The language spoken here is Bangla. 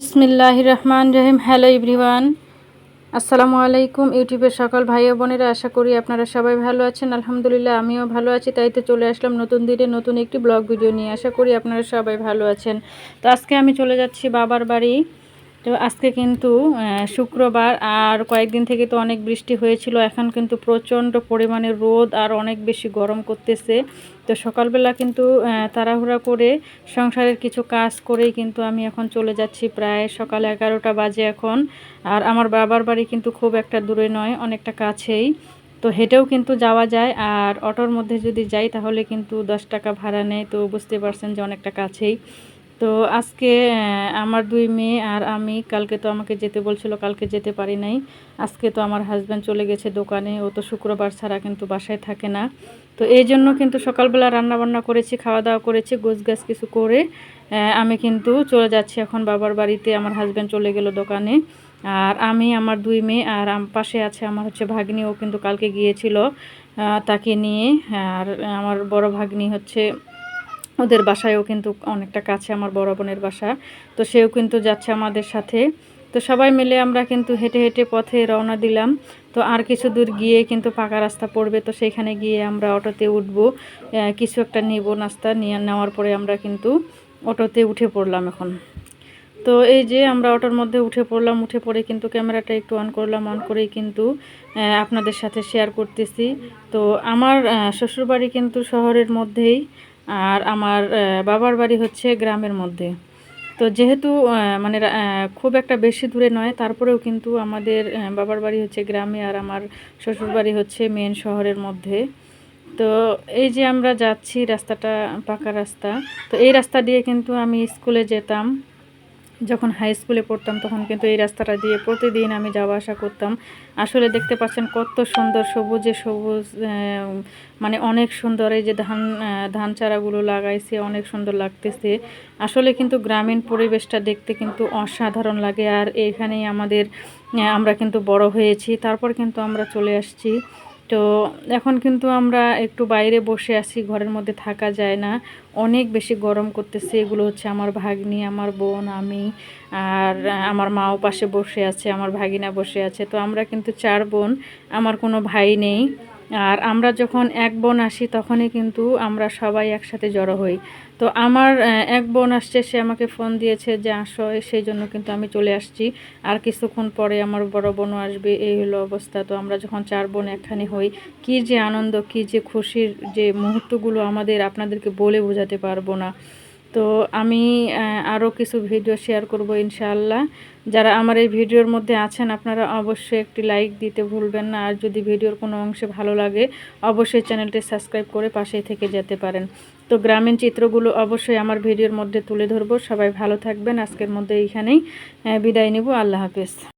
বিসমিল্লাহ রহমান রহিম হ্যালো ইভরিওয়ান আসসালামু আলাইকুম ইউটিউবের সকল ভাই ও বোনেরা। আশা করি আপনারা সবাই ভালো আছেন। আলহামদুলিল্লাহ, আমিও ভালো আছি। তাই তো চলে আসলাম নতুন দিনে নতুন একটি ব্লগ ভিডিও নিয়ে। আশা করি আপনারা সবাই ভালো আছেন। তো আজকে আমি চলে যাচ্ছি বাবার বাড়ি। তো আজকে কিন্তু শুক্রবার, আর কয়েকদিন থেকে তো অনেক বৃষ্টি হয়েছিল, এখন কিন্তু প্রচণ্ড পরিমাণে রোদ আর অনেক বেশি গরম করতেছে। তো সকালবেলা কিন্তু তাড়াহুড়া করে সংসারের কিছু কাজ করেই কিন্তু আমি এখন চলে যাচ্ছি প্রায় সকাল এগারোটা বাজে এখন। আর আমার বাবার বাড়ি কিন্তু খুব একটা দূরে নয়, অনেকটা কাছেই। তো হেঁটেও কিন্তু যাওয়া যায়, আর অটোর মধ্যে যদি যাই তাহলে কিন্তু দশ টাকা ভাড়া নেয়, তো বুঝতে পারছেন যে অনেকটা কাছেই। তো আজকে আমার দুই মেয়ে আর আমি, কালকে তো আমাকে যেতে বলছিল, কালকে যেতে পারি নাই। আজকে তো আমার হাজব্যান্ড চলে গেছে দোকানে, ও তো শুক্রবার ছাড়া কিন্তু বাসায় থাকে না। তো এই জন্য কিন্তু সকালবেলা রান্না বান্না করেছি খাওয়া দাওয়া করেছি গোছ গাছ কিছু করে আমি কিন্তু চলে যাচ্ছি এখন বাবার বাড়িতে, আমার হাজব্যান্ড চলে গেল দোকানে। আর আমি, আমার দুই মেয়ে আর পাশে আছে আমার হচ্ছে ভাগ্নি, ও কিন্তু কালকে গিয়েছিল তাকে নিয়ে। আর আমার বড় ভাগ্নি হচ্ছে ওদের বাসায়ও কিন্তু অনেকটা কাছে আমার বড় বোনের বাসা। তো সেও কিন্তু যাচ্ছে আমাদের সাথে। তো সবাই মিলে আমরা কিন্তু হেঁটে হেঁটে পথে রওনা দিলাম। তো আর কিছু দূর গিয়ে কিন্তু পাকা রাস্তা পড়বে। তো সেখানে গিয়ে আমরা অটোতে উঠব। কিছু একটা নিব, নাস্তা নিয়ে নেওয়ার পরে আমরা কিন্তু অটোতে উঠে পড়লাম এখন। তো এই যে আমরা অটোর মধ্যে উঠে পড়লাম, উঠে পড়ে কিন্তু ক্যামেরাটা একটু অন করলাম। অন করেই কিন্তু আপনাদের সাথে শেয়ার করতেছি। তো আমার শ্বশুরবাড়ি কিন্তু শহরের মধ্যেই। আর আমার বাবার বাড়ি হচ্ছে গ্রামের মধ্যে। তো যেহেতু মানে খুব একটা বেশি দূরে নয়, তারপরেও কিন্তু আমাদের বাবার বাড়ি হচ্ছে গ্রামে আর আমার শ্বশুর বাড়ি হচ্ছে মেন শহরের মধ্যে। তো এই যে আমরা যাচ্ছি, রাস্তাটা পাকা রাস্তা, তো এই রাস্তা দিয়ে কিন্তু আমি স্কুলে যেতাম। যখন হাই স্কুলে পড়তাম, তখন কিন্তু এই রাস্তাটা দিয়ে প্রতিদিন আমি যাওয়া আসা করতাম। আসলে দেখতে পাচ্ছেন কত সুন্দর সবুজে সবুজ মানে অনেক সুন্দর এই যে ধান ধান চারাগুলো লাগাইছে, অনেক সুন্দর লাগতেছে। আসলে কিন্তু গ্রামীণ পরিবেশটা দেখতে কিন্তু অসাধারণ লাগে। আর এইখানেই আমাদের আমরা কিন্তু বড় হয়েছি। তারপর কিন্তু আমরা চলে আসছি। তো এখন কিন্তু আমরা একটু বাইরে বসে আছি, ঘরের মধ্যে থাকা যায় না। অনেক বেশি গরম করতেছে, এগুলো হচ্ছে আমার ভাগ্নি, আমার বোন, আমি আর আমার মাও পাশে বসে আছে, আমার ভাগিনা বসে আছে। তো আমরা কিন্তু চার বোন, আমার কোনো ভাই নেই। আর আমরা যখন এক বোন আসি, তখনই কিন্তু আমরা সবাই একসাথে জড়ো হই। তো আমার এক বোন আসছে, সে আমাকে ফোন দিয়েছে যে, আসো, সেই জন্য কিন্তু আমি চলে আসছি। আর কিছুক্ষণ পরে আমার বড় বোনও আসবে, এই হলো অবস্থা। তো আমরা যখন চার বোন একখানে হই, কী যে আনন্দ, কী যে খুশির যে মুহূর্তগুলো আমাদের আপনাদেরকে বলে বোঝাতে পারব না। তো আমি আরও কিছু ভিডিও শেয়ার করব ইনশাআল্লাহ। যারা আমার এই ভিডিওর মধ্যে আছেন, আপনারা অবশ্যই একটি লাইক দিতে ভুলবেন না। আর যদি ভিডিওর কোনো অংশে ভালো লাগে, অবশ্যই চ্যানেলটি সাবস্ক্রাইব করে পাশেই থেকে যেতে পারেন। তো গ্রামীণ চিত্রগুলো অবশ্যই আমার ভিডিওর মধ্যে তুলে ধরবো। সবাই ভালো থাকবেন। আজকের মধ্যে এইখানেই বিদায় নিব। আল্লাহ হাফেজ।